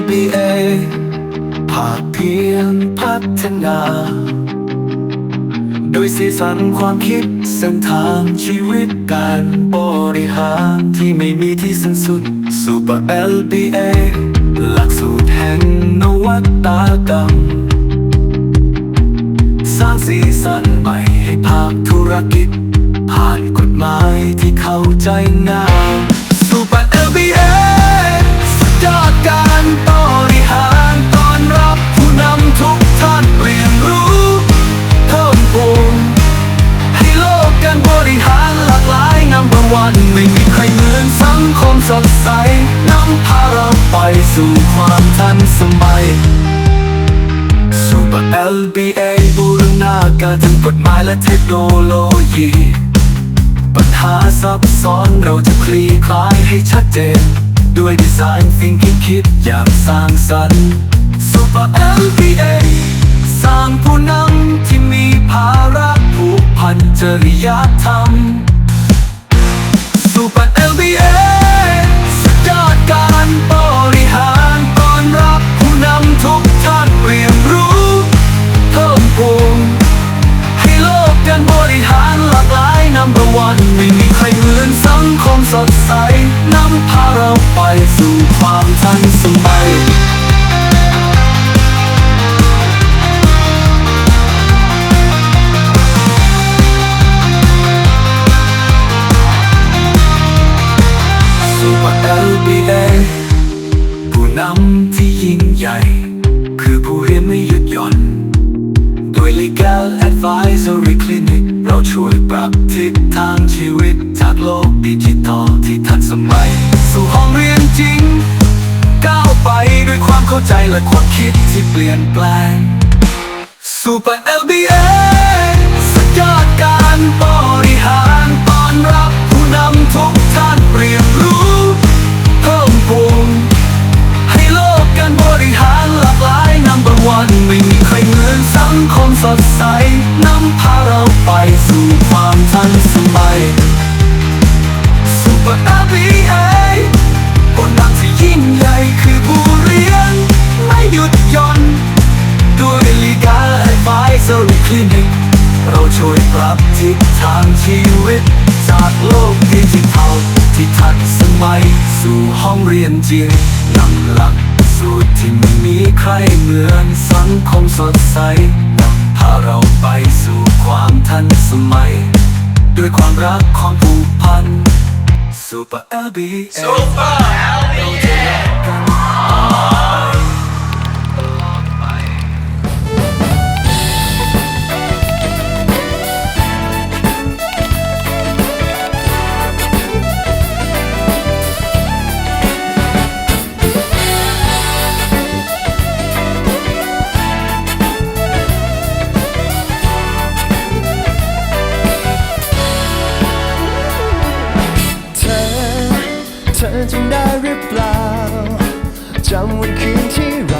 LBA ภาคเพียงพัฒนา โดยสีสันความคิดเส้นทางชีวิตการบริหารที่ไม่มีที่สิ้นสุด Super LBA หลักสูตรแห่งนวัตกรรม สร้างสีสันใหม่ให้ภาคธุรกิจ ผ่านกฎหมายที่เข้าใจง่าย โนโลยี ปัญหาซับซ้อนเราจะคลี่คลายให้ชัดเจน ด้วยดีไซน์สิ่งที่คิดอย่างสร้างสรรค์ Super LBA สร้างผู้นำที่มีภาระผูกพันจริยธรรม Super LBA ริหารหลากหลาย Number one ไม่มีใครเหมือนสังคมสดใสนำพาเราไปสู่ความทันสมัย Super LBA ผู้นำที่ยิ่งใหญ่ คือผู้เรียนไม่หยุดหย่อนโดย Legal Advisory Clinic เราช่วยปรับทิศทางชีวิต จากโลกดิจิทัลที่ทันสมัย สู่ห้องเรียนจริง ก้าวไปด้วยความเข้าใจและความคิดที่เปลี่ยนแปลง Super LBA สุดยอดการบริหารต้อนรับผู้นำทุกท่านเรียนรู้ เพิ่มพูนให้โลกการบริหารหลากหลาย Number one ไม่มีใครเหมือนสังคมสดใสนำพา ความทันสมัย Super LBA คนดังที่ยิ่งใหญ่คือผู้เรียน ไม่หยุดย่อนด้วย Legal Advisory Clinic เราช่วยปรับทิศทางชีวิต จากโลกดิจิทัลที่ทันสมัยสู่ห้องเรียนจริงนำหลักสูตรที่ไม่มีใครเหมือนสังคมสดใสพาเราไปสู่ความทันสมัย ด้วยความรักความผูกพัน Super LBA Super LB วันคืนที่เรา